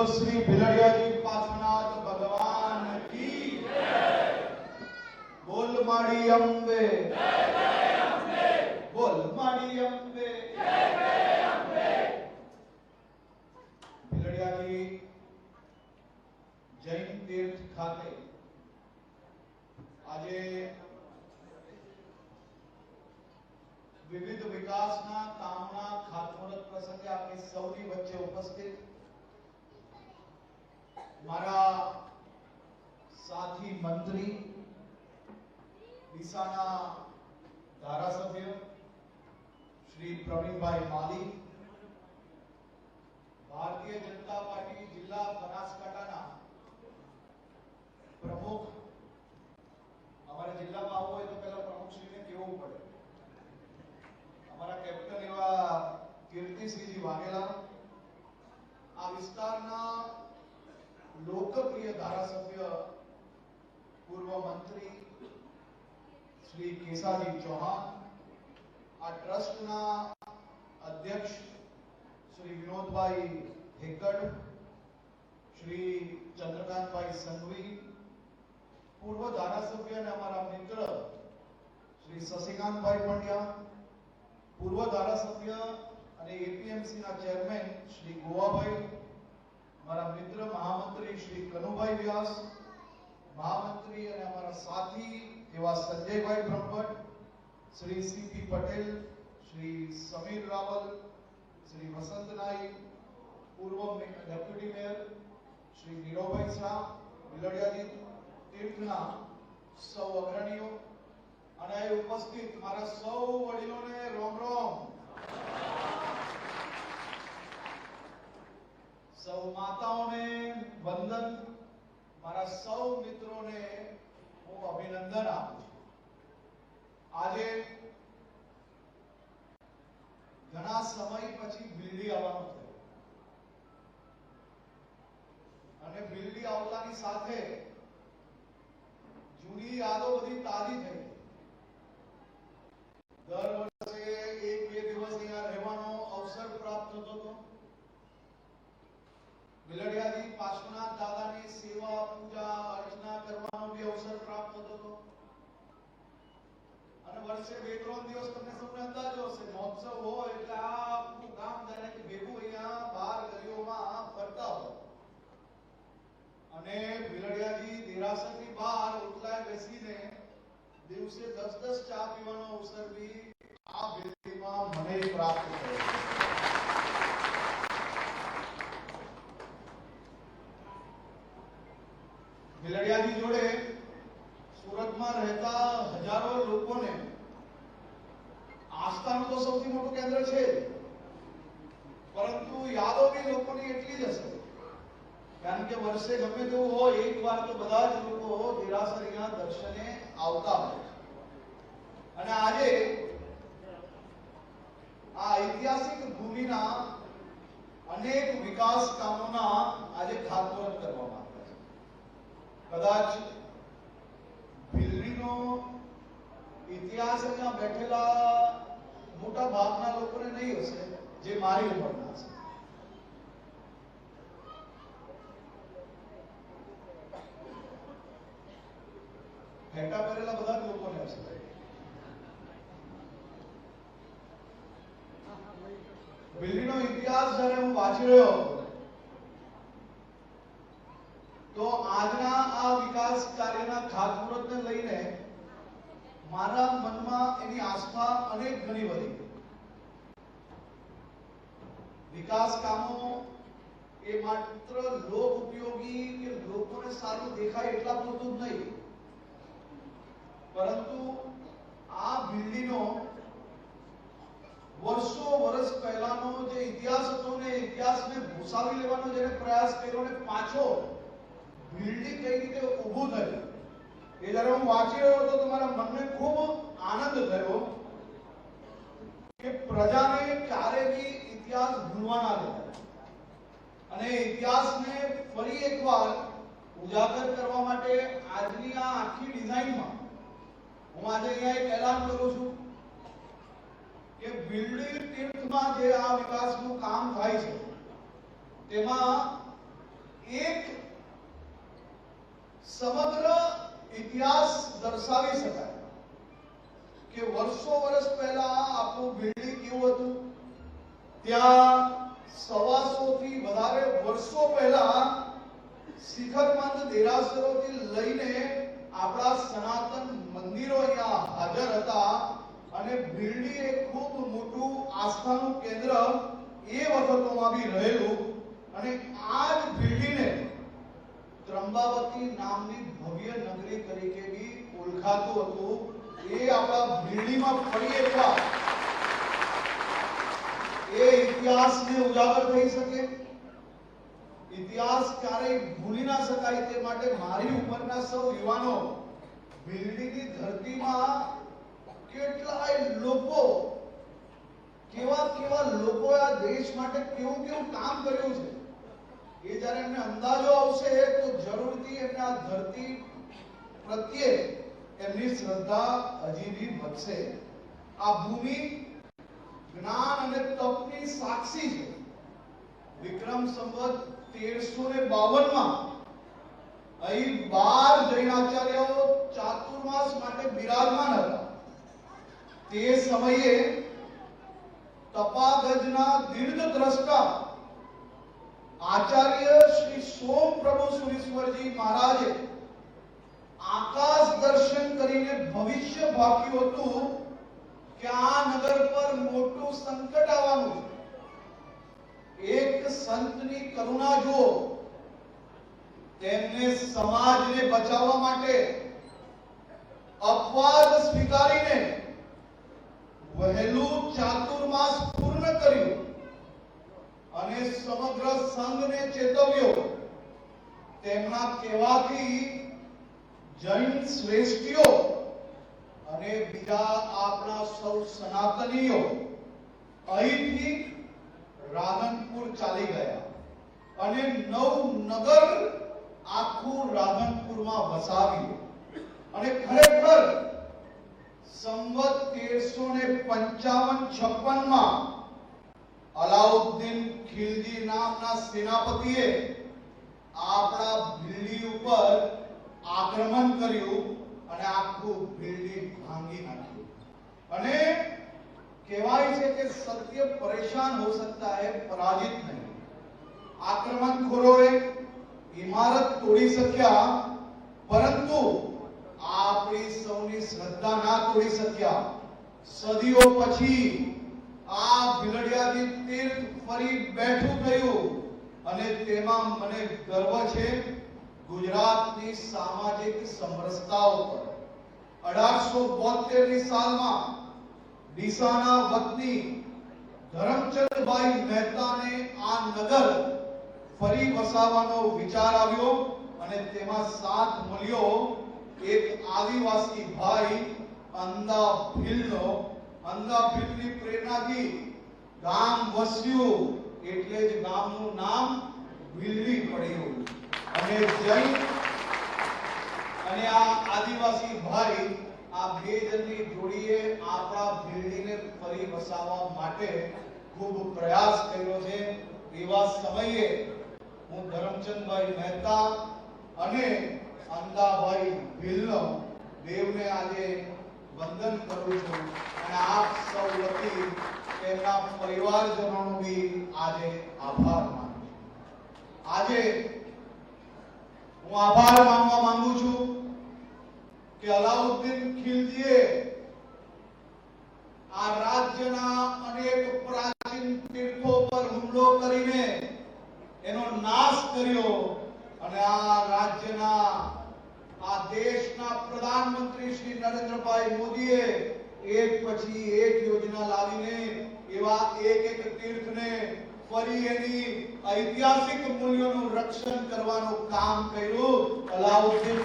બોલો શ્રી ભીલડિયાજી પાર્શ્વનાથ ભગવાન કી બોલ માડી અંબે બોલ માડી અંબે ભીલડિયાજી જૈન તીર્થ ખાતે આજે વિવિધ વિકાસના કામના ખાતમુહૂર્ત પ્રસંગે આપણી સૌની વચ્ચે ઉપસ્થિત મારા સાથી મંત્રી ડીસાના ધારાસભ્ય શ્રી પ્રવીણભાઈ માલી ભારતીય જનતા પાર્ટી જિલ્લા બનાસકાંઠાના પ્રમુખ અમારા જિલ્લામાં આવવું હોય તો પહેલા પ્રમુખશ્રીને કહેવું પડે અમારા કેપ્ટન એવા કીર્તિસિંહજી વાઘેલા આ વિસ્તારના લોકપ્રિય ધારાસભ્ય, પૂર્વ મંત્રી શ્રી કેસાજી ચૌહાણ, આ ટ્રસ્ટના અધ્યક્ષ શ્રી વિનોદભાઈ હેકડ શ્રી ચંદ્રકાંતભાઈ સંઘવી, પૂર્વ ધારાસભ્ય અને અમારા મિત્ર શ્રી શશિકાંતભાઈ પંડ્યા, પૂર્વ ધારાસભ્ય અને એપીએમસીના ચેરમેન શ્રી ગોવાભાઈ મારા મિત્ર મહામંત્રી શ્રી કનુભાઈ વ્યાસ, મહામંત્રી અને અમારા સાથી એવા સંજયભાઈ બ્રહ્મભટ્ટ, શ્રી સીપી પટેલ, શ્રી સમીર રાવલ, શ્રી વસંત નાઈક પૂર્વ ડેપ્યુટી મેયર, શ્રી નીરવભાઈ શાહ વિલડિયાજી તીર્થના સૌ અગ્રણીઓ, અને ઉપસ્થિત મારા સૌ વડીલોને રોમ રોમ. સૌ માતાઓને વંદન. મારા સૌ મિત્રોને હું અભિનંદન આપું છું. આજે ઘણા સમય પછી બિલ્ડી આવવાનું થયું. અને બિલ્ડી આવતાની સાથે જૂની યાદો બધી તાજી થઈ ગઈ. દર વર્ષે એક બે દિવસ અહીંયા રહેવાનો અવસર પ્રાપ્ત થતો હતો બિલડિયાજી પાર્શ્વનાથ દાદાની સેવા પૂજા અર્ચના કરવાનો બી અવસર પ્રાપ્ત થતો હતો અને વર્ષે બે ત્રણ દિવસ તમને સૌને અંદાજો હશે મહોત્સવ હોય એટલે આખું ગામ જાણે કે ભેગું અહીંયા બહાર ગલીઓમાં ફરતા હોય અને ભીલડિયાજી દેરાસરની બહાર ઓટલાએ બેસીને દિવસે દસ દસ ચા પીવાનો અવસર બી આ બિલ્ડિંગમાં મને પ્રાપ્ત થયો ભીલડિયાજી જોડે સુરતમાં રહેતા હજારો લોકોને આસ્થાનું તો સૌથી મોટું કેન્દ્ર છે જ. પરંતુ યાદો બી લોકોની એટલી જ હશે કારણ કે વર્ષે ગમે તેવું હોય એક વાર તો બધા જ લોકો દેરાસર અહીંયા દર્શને આવતા હોય અને આજે આ ઐતિહાસિક ભૂમિના અનેક વિકાસ કામોના આજે ખાતમુહૂર્ત કરવામાં આવ્યા છે. કદાચ ભીલડીનો ઇતિહાસ અહીંયા બેઠેલા મોટા ભાગના લોકોને નહીં હશે, જે મારી ઉંમરના છે. ફેટા પહેરેલા બધા લોકોને હશે. દિલ્હીનો ઇતિહાસ જ્યારે હું વાંચી રહ્યો હતો, તો આજના આ વિકાસ કાર્યના ખાતમુહૂર્તને લઈને મારા મનમાં એની આસ્થા અનેક ઘણી વધી વિકાસ કામો એ માત્ર લોક ઉપયોગી કે લોકોને સારું દેખાય એટલા પૂરતું જ નહીં, પરંતુ આ બિલ્ડીનો વર્ષો વર્ષ પહેલાનો જે ઇતિહાસ હતો ને ઇતિહાસને ભૂસાવી લેવાનો જેને પ્રયાસ કર્યો ને પાછો બિલ્ડિંગ કઈ રીતે ઊભું થયું એ જ્યારે હું વાંચી રહ્યો હતો તો મારા મનને ખૂબ આનંદ થયો કે પ્રજાને ક્યારે બી ઇતિહાસ ભૂલવાના દેતા. અને ઇતિહાસને ફરી એકવાર ઉજાગર કરવા માટે આજની આ આખી ડિઝાઇનમાં હું આજે અહીંયા એક એલાન કરું છું. બિલ્ડિંગ ટિપ્સમાં જે આ વિકાસનું કામ થાય છે, તેમાં એક સમગ્ર ઇતિહાસ દર્શાવી શકાય કે વર્ષો વર્ષ પહેલા આપણું બિલ્ડિંગ કેવું હતું? ત્યાં સવાસો થી વધારે વર્ષો પહેલા શિખરમંદ દેરાસરો થી લઈને આપણા સનાતન મંદિરો અહીંયા હાજર હતા. અને બિરડી એ ખૂબ મોટું આસ્થાનું કેન્દ્ર એ વખતોમાં બી રહેલું અને આ જ બિરડીને ત્રંબાવતી નામની ભવ્ય નગરી તરીકે બી ઓળખાતું હતું. એ આપણા બિરડીમાં ફરી એકવાર એ ઇતિહાસને ઉજાગર થઈ શકે. ઇતિહાસ ક્યારેય ભૂલી ના શકાય તે માટે મારી ઉંમરના સૌ યુવાનો બિલ્ડીની ધરતીમાં કેટલાય લોકો કેવા કેવા લોકો આ દેશ માટે કેવું કેવું કામ કર્યું છે? એ જ્યારે એમને અંદાજો આવશે, તો જરૂરથી એમને આ ધરતી પ્રત્યે એમની શ્રદ્ધા હજી બી વધશે. આ ભૂમિ જ્ઞાન અને તપની સાક્ષી છે. વિક્રમ સંવત તેરસો ને બાવનમાં અહીં બાર જૈનાચાર્યો ચાતુર્માસ માટે બિરાજમાન હતા. તે સમયે તપાગજના દીર્ઘ દ્રષ્ટા આચાર્ય શ્રી સોમ પ્રભુ સુરેશ્વરજી મહારાજે આકાશ દર્શન કરીને ભવિષ્ય ભાખ્યું હતું કે આ નગર પર મોટું સંકટ આવવાનું એક સંતની કરુણા જુઓ. તેમને સમાજને બચાવવા માટે અપવાદ સ્વીકારીને વહેલું ચાતુર્માસ પૂર્ણ કર્યું અને સમગ્ર સંઘને ચેતવ્યો. તેમના કહેવાથી જૈન શ્રેષ્ઠીઓ અને બીજા આપણા સૌ સનાતનીઓ અહીંથી રાધનપુર ચાલી ગયા અને નવ નગર આખું રાધનપુરમાં વસાવ્યું. અને ખરેખર સંવત તેરસો ને પંચાવન છપ્પન માં અલાઉદ્દીન ખિલજી નામના સેનાપતિએ આપણા બિલ્ડી ઉપર આક્રમણ કર્યું અને આખું બિલ્ડિંગ ભાંગી નાખ્યું અને કહેવાય છે કે સત્ય પરેશાન हो सकता है पराजित नहीं આક્રમણખોરોએ ઇમારત તોડી શક્યા પરંતુ આપણી સૌની શ્રદ્ધા ના તોડી શક્યા સદીઓ પછી આ ભીલડિયાથી તીર્થ ફરી બેઠું થયું અને તેમાં મને ગર્વ છે ગુજરાતની સામાજિક સમરસતા ઉપર. અઢારસો બોતેરની સાલમાં ડીસાના વતની ધરમચંદભાઈ મહેતાને આ નગર ફરી વસાવવાનો વિચાર આવ્યો અને તેમાં સાથ મળ્યો એક આદિવાસી ભાઈ અંદા ભીલનો અંદા ભીલની પ્રેરણાથી ગામ વસ્યું, એટલે જ ગામનું નામ ભીલવી પડ્યું. અને જૈન અને આ આદિવાસી ભાઈ આ બે જણની જોડીએ આપણા ભીલડીને ફરી વસાવવા માટે ખૂબ પ્રયાસ કર્યો છે. એવા સમયે હું ધરમચંદભાઈ મહેતા અને અંદાભાઈ ભીલનો દેવને આજે વંદન કરું છું અને આપ સૌ વતી તેમના પરિવારજનોનો બી આજે આભાર માનું છું. આજે હું આભાર માનવા માંગુ છું કે અલાઉદ્દીન ખિલજીએ આ રાજ્યના અનેક પ્રાચીન તીર્થો પર હુમલો કરીને એનો નાશ કર્યો અને આ રાજ્યના આ દેશના પ્રધાનમંત્રી શ્રી નરેન્દ્રભાઈ મોદીએ એક પછી એક યોજના લાવીને એવા એક એક તીર્થને ફરી એની ઐતિહાસિક મૂલ્યોનું રક્ષણ કરવાનું કામ કર્યું. અલાઉદ્દીન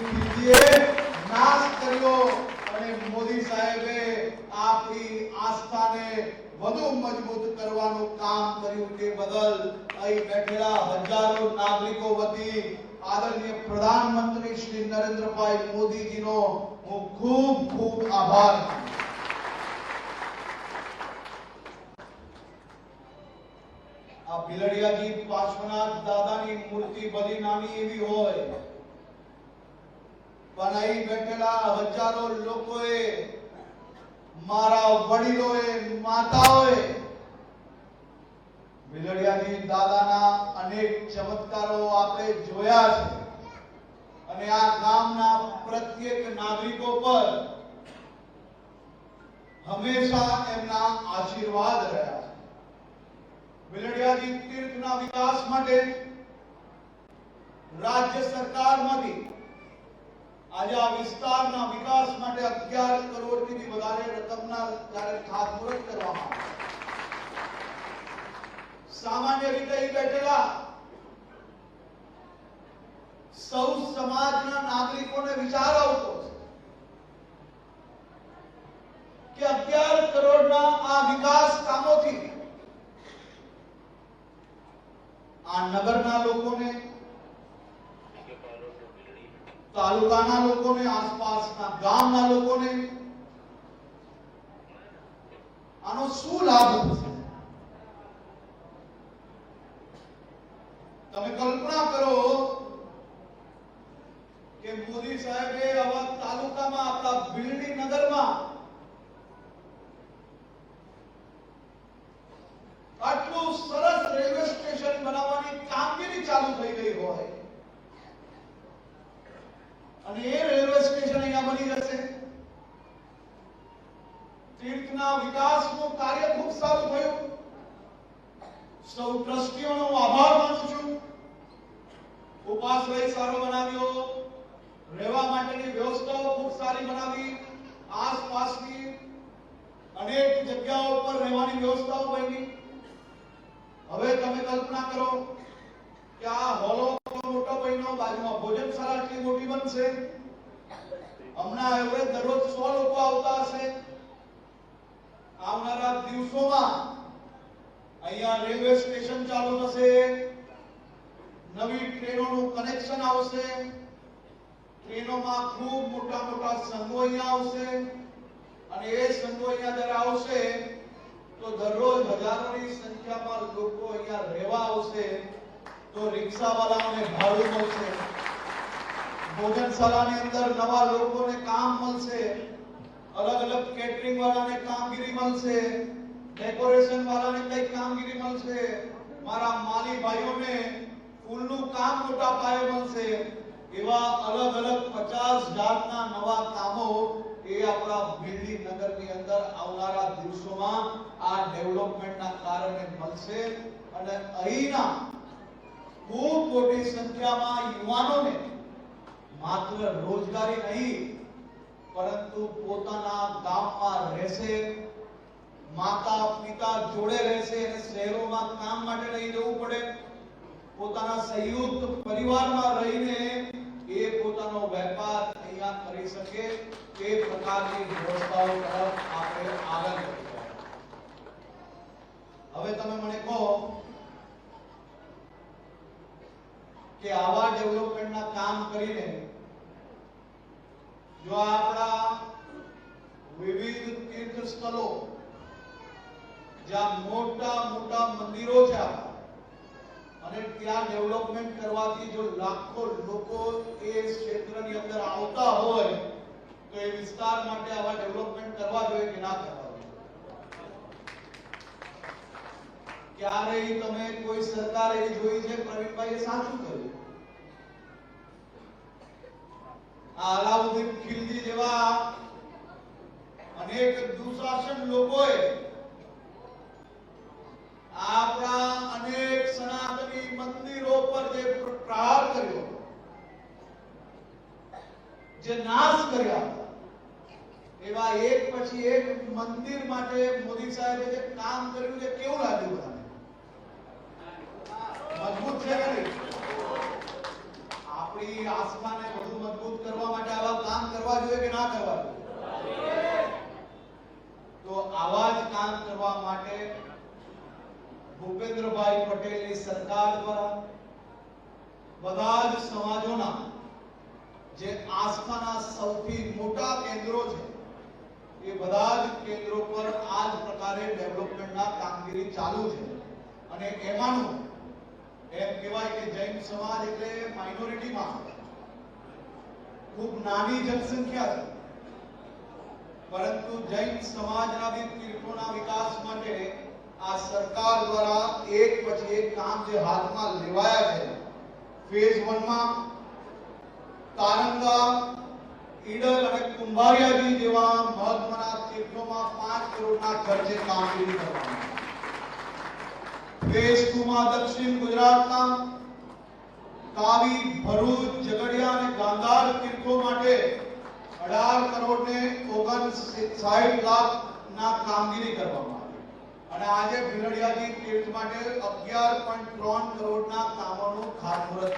નાશ કર્યો અને મોદી સાહેબે આપણી આસ્થાને વધુ મજબૂત કરવાનું કામ કર્યું તે બદલ અહીં બેઠેલા હજારો નાગરિકો વતી આદરણીય પ્રધાનમંત્રી શ્રી નરેન્દ્રભાઈ મોદીજીનો હું ખૂબ ખૂબ આભાર આ બિલડિયાજી પાર્શ્વનાથ દાદાની મૂર્તિ બધી નાની એવી હોય, પણ અહીં બેઠેલા હજારો લોકોએ, મારા વડીલોએ, માતાઓએ ભીલડિયાજી દાદાના અનેક ચમત્કારો આપણે જોયા છે. અને આ ગામના પ્રત્યેક નાગરિકો પર હંમેશા એમના આશીર્વાદ રહ્યા છે. ભીલડિયાજી તીર્થના વિકાસ માટે રાજ્ય સરકારમાંથી આજે આ વિસ્તારના વિકાસ માટે અગિયાર કરોડથી વધારે રકમના જ્યારે ખાતમુહૂર્ત કરવામાં આવે સામાન્ય રીતે બેઠેલા. સૌ સમાજના નાગરિકોને વિચાર આવતો કે અગિયાર કરોડના આ વિકાસ કામોથી આ નગરના લોકોને, તાલુકાના લોકોને, આસપાસના ગામના લોકોને આનો શું લાભ થશે? તમે કલ્પના કરો કે મોદી સાહેબે આવા તાલુકામાં, આપણા ભીલની નગરમાં આટલું સરસ રેલવે સ્ટેશન બનાવવાની કામગીરી ચાલુ થઈ ગઈ હોય. અને એ રેલવે સ્ટેશન અહીંયા બની જશે. તીર્થના વિકાસનું કાર્ય ખૂબ સારું થયું. સૌ ટ્રસ્ટીઓનો આભાર માનું છું. ઉપાશ્રય સારો બનાવ્યો. રહેવા માટેની વ્યવસ્થાઓ ખૂબ સારી બનાવી. આસપાસની અનેક જગ્યાઓ પર રહેવાની વ્યવસ્થાઓ બની. હવે તમે કલ્પના કરો કે આ હોલો મોટો બન્યો બાજુમાં ભોજનશાળા આટલી મોટી બનશે. હમણાં હવે દરરોજ સો લોકો આવતા હશે. આવનારા દિવસોમાં અહીંયા રેલવે સ્ટેશન ચાલુ થશે. નવી ટ્રેનોનું કનેક્શન આવશે. ટ્રેનોમાં ખૂબ મોટા મોટા સંઘો અહીંયા આવશે. અને એ સંઘો અહીંયા જ્યારે આવશે, તો દરરોજ હજારોની સંખ્યામાં લોકો અહીંયા રહેવા આવશે. તો રિક્ષાવાળાઓને ભાડું મળશે. ભોજનશાળાની અંદર નવા લોકોને કામ મળશે. અલગ અલગ કેટરિંગ વાળાને કામગીરી મળશે. ડેકોરેશન વાળાને કઈ કામગીરી મળશે. મારા માલી ભાઈઓને ફૂલનું કામ મોટા પાયે મળશે એવા અલગ અલગ પચાસ જાતના નવા કામો એ આપણા ભીલડી નગરની અંદર આવનારા દિવસોમાં આ ડેવલપમેન્ટના કારણે મળશે. અને અહીંના ખૂબ મોટી સંખ્યામાં યુવાનોને માત્ર રોજગારી નહીં, પરંતુ પોતાના ગામમાં રહેશે માતા પિતા જોડે રહેશે અને શહેરોમાં કામ માટે નહીં જવું પડે. પોતાના સંયુક્ત પરિવારમાં રહીને એ પોતાનો વેપાર અહીંયા કરી શકે તે પ્રકારની વ્યવસ્થાઓ તરફ આપણે આગળ હવે તમે મને કહો કે આવા ડેવલપમેન્ટના કામ કરીને જો આપણા વિવિધ તીર્થ સ્થળો જ્યાં મોટા મોટા મંદિરો છે આપણા, અને ત્યાં ડેવલપમેન્ટ કરવાથી જો લાખો લોકો એ ક્ષેત્રની અંદર આવતા હોય, તો એ વિસ્તાર માટે આવા ડેવલપમેન્ટ કરવા જોઈએ કે ના કરવા જોઈએ? તમે કોઈ સરકાર એવી જોઈ છે પ્રવીણભાઈ એ સાચું કર્યું આ અલાઉદ્દીન ખિલજી જેવા અનેક દુશાસન લોકોએ આપણા અનેક સનાતની મંદિરો પર જે પ્ર- પ્રહાર કર્યો, જે નાશ કર્યા, એવા એક પછી એક મંદિર માટે મોદી સાહેબે જે કામ કર્યું છે કેવું લાગ્યું બધાને મજબૂત છે કે નહીં આપણી આસ્થાને વધુ મજબૂત કરવા માટે આવા કામ કરવા જોઈએ કે ના કરવા જોઈએ તો આવા જ કામ કરવા માટે ભૂપેન્દ્રભાઈ પટેલની સરકાર દ્વારા બધા જ સમાજોના જે આસ્થાના સૌથી મોટા કેન્દ્રો છે, એ બધા જ કેન્દ્રો પર આ જ પ્રકારે ડેવલપમેન્ટના કામગીરી ચાલુ છે અને એમાંનું એમ કહેવાય કે જૈન સમાજ એટલે માઇનોરિટીમાં. ખૂબ નાની જનસંખ્યા છે પરંતુ જૈન સમાજના તીર્થોના વિકાસ માટે આ સરકાર દ્વારા કામ જે હાથમાં લેવાયા છે ફેઝ 1 માં તારંગા, ઈડર અને કુંભારિયાજી જેવા મહત્વના ક્ષેત્રોમાં 5 કરોડના ખર્ચે કામગીરી કરવાની ફેઝ 2 માં દક્ષિણ ગુજરાતના કાવી, ભરૂચ, ઝઘડિયા અને ગાંધાર તીર્થો માટે અઢાર કરોડ ને ઓગણસાઠ લાખ ના કામગીરી કરવામાં અને આજે ભીલડિયાજી તીર્થ માટે અગિયાર પોઈન્ટ ત્રણ કરોડ ના કામોનું ખાતમુહૂર્ત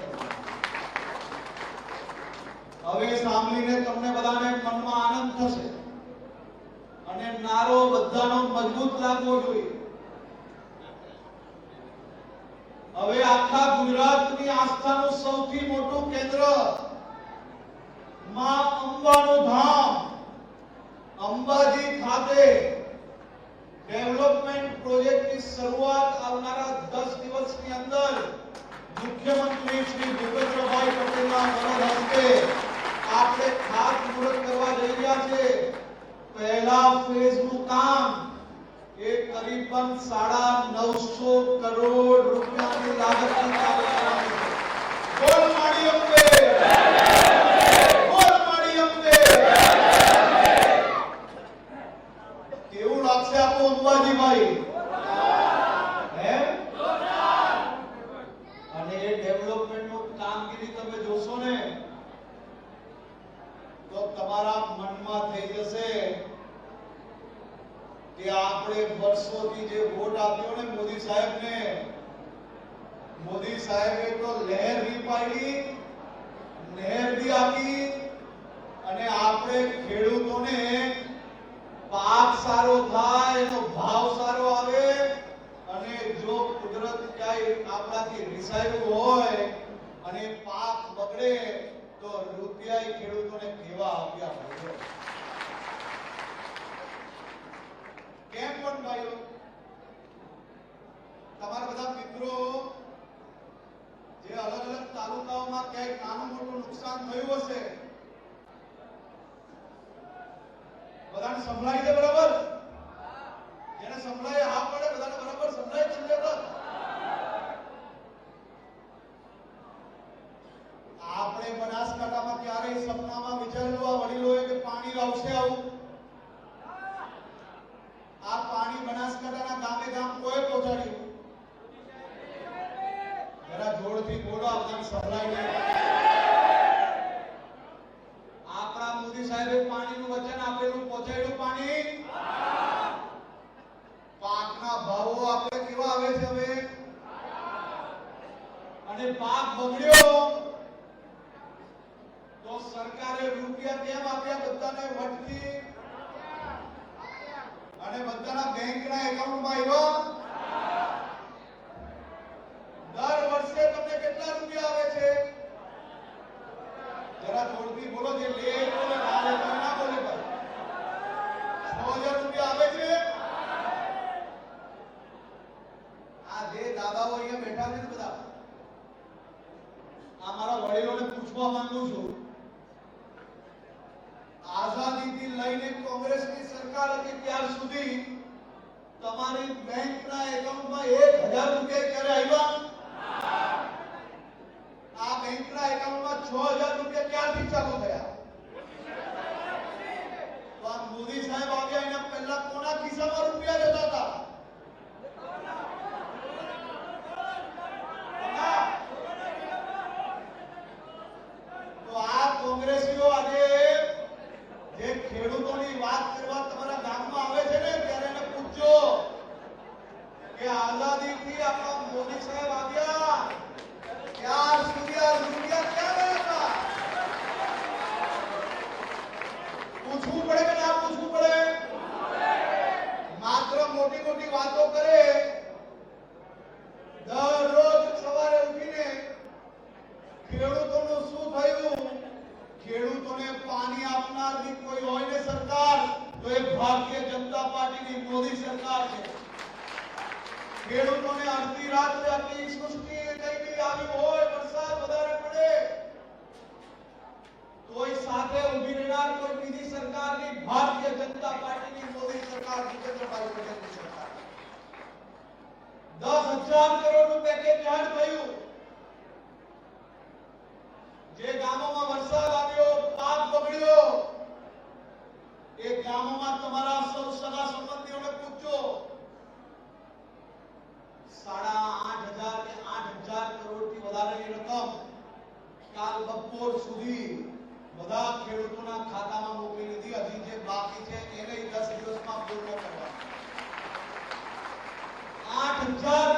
હવે સાંભળીને તમને બધાને મનમાં આનંદ થશે. અને નારો બધાનો મજબૂત લાગવો જોઈએ. હવે આખા ગુજરાતની આસ્થાનું સૌથી મોટું કેન્દ્રમાં અંબાનું ધામ, અંબાજી ખાતે ડેવલપમેન્ટ પ્રોજેક્ટની શરૂઆત આવનારા 10 દિવસની અંદર મુખ્યમંત્રી શ્રી ભૂપેન્દ્રભાઈ પટેલના વરદ હસ્તે આપણે ખાતમુહૂર્ત કરવા જઈ રહ્યા છે. પહેલા ફેઝનું કામ એ કરીબન સાડા નવસો કરોડ રૂપિયાની લાગતથી ચાલુ કરવાનું છે. બોલ માણી અંબે બોલ માડી અંબે કેવું લાગશે આપણું અંબાજીભાઈ હે અને એ ડેવલપમેન્ટનું કામગીરી તમે જોશો ને તો તમારા મનમાં થઈ જશે કે આપણે વર્ષોથી જે વોટ આપ્યો ને મોદી સાહેબને મોદી સાહેબે તો લહેર બી પાડી નહેર બી આપી અને આપણે ખેડૂતોને પાક સારો થાય એનો ભાવ સારો આવે અને જો કુદરત ક્યાંય આપણાથી રિસાયું હોય અને પાક બગડે તો રૂપિયા ખેડૂતોને કેવા આપ્યા હોય કેમ પણ ભાઈઓ તમારા બધા મિત્રો જે અલગ અલગ તાલુકાઓમાં ક્યાંક નાનું મોટું નુકસાન થયું હશે. બધાને સંભળાય છે બરાબર જેને સંભળાય હા પડે બધાને બરાબર સંભળાય છે ને બસ? આપણે બનાસકાંઠામાં ક્યારેય સપનામાં વિચારેલું આ વડીલોએ કે પાણી આવશે આવું આ પાણી બનાસકાંઠાના ગામે ગામ કોઈ પહોંચાડ્યું જરા જોરથી બોલો આ બધાને સંભળાય નહીં આપણા મોદી સાહેબે પાણીનું વચન આપેલું પહોંચાડ્યું પાણી પાકના ભાવો આપણે કેવા આવે છે હવે અને પાક બગડ્યો તો સરકારે રૂપિયા કેમ આપ્યા બધાને વટથી? અને બધાના બેંકના એકાઉન્ટમાં આવ્યા દર વર્ષે તમને કેટલા રૂપિયા આવે છે જરા જોરથી બોલો જે લે એ બોલે ના લે તો ના બોલે ભાઈ છ હજાર રૂપિયા આવે છે આ જે દાદાઓ અહીંયા બેઠા છે ને બધા આ મારા વડીલોને પૂછવા માંગુ છું આઝાદીથી લઈને કોંગ્રેસની સરકાર હતી ત્યાર સુધી તમારી બેંકના એકાઉન્ટમાં એક હજાર રૂપિયા ક્યારે આવ્યા? આ બેંકના એકાઉન્ટમાં છ હજાર રૂપિયા ક્યારથી ચાલુ થયા? તો આ મોદી સાહેબ આવ્યા એના પહેલા કોના ખિસ્સામાં રૂપિયા જતા હતા? up ગામોમાં તમારા સૌ સગા સંબંધીઓને પૂછજો. સાડા આઠ હજાર કે આઠ હજાર કરોડથી વધારે રકમ કાલ બપોર સુધી બધા ખેડૂતોના ખાતામાં મોકલી દીધી હજી જે બાકી છે એને દસ દિવસમાં પૂર્ણ કરવા આઠ હજાર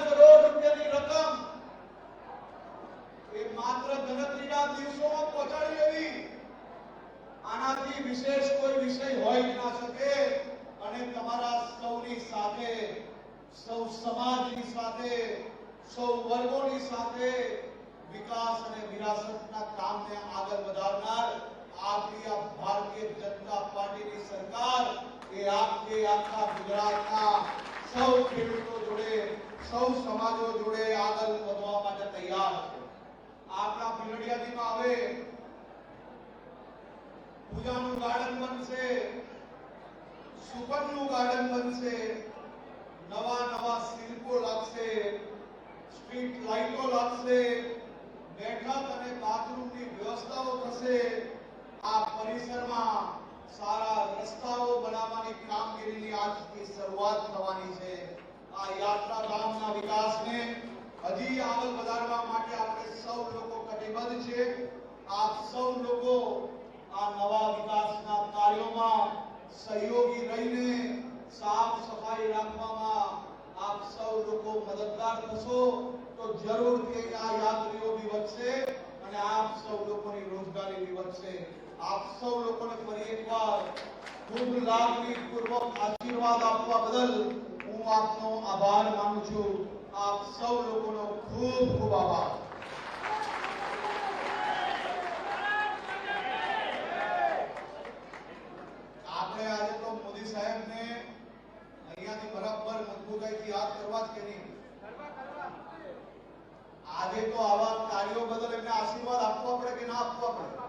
આનાથી વિશેષ કોઈ વિષય હોય ના શકે અને તમારા સૌની સાથે, સૌ સમાજની સાથે, સૌ વર્ગોની સાથે વિકાસ અને વિરાસતના કામને આગળ વધારનાર આપણી આ ભારતીય જનતા પાર્ટીની સરકાર એ આખે આખા ગુજરાતના સૌ ખેડૂતો જોડે, સૌ સમાજો જોડે આગળ વધવા માટે તૈયાર છે. આપણા ભીલડિયાજીમાં હવે પૂજાનું ગાર્ડન બનશે સુગંધનું ગાર્ડન બનશે, નવા નવા શિલ્પો લાગશે, સ્ટ્રીટ લાઇટો લાગશે, બેઠક અને બાથરૂમની વ્યવસ્થાઓ થશે. આ પરિસરમાં સારા રસ્તાઓ બનાવવાની કામગીરીની આજથી શરૂઆત થવાની છે. આ યાત્રા ધામના વિકાસને હજી આગળ વધારવા માટે આપણે સૌ લોકો કટિબદ્ધ છે. આપ સૌ લોકો સવાલ પૂછો તો જરૂરથી આ યાત્રીઓ બી વધશે અને આપ સૌ લોકોની રોજગારી બી વધશે. આપ સૌ લોકોને ફરી એકવાર ખૂબ લાગણીપૂર્વક આશીર્વાદ આપવા બદલ હું આપનો આભાર માનું છું. આપ સૌ લોકોનો ખૂબ ખૂબ આભાર. આજે તો મોદી સાહેબને અહીંયાથી બરાબર મજબૂતાઈથી યાદ કરવા જ કે નહીં. આજે તો આવા કાર્યો બદલ એમને આશીર્વાદ આપવા પડે કે ના આપવા પડે?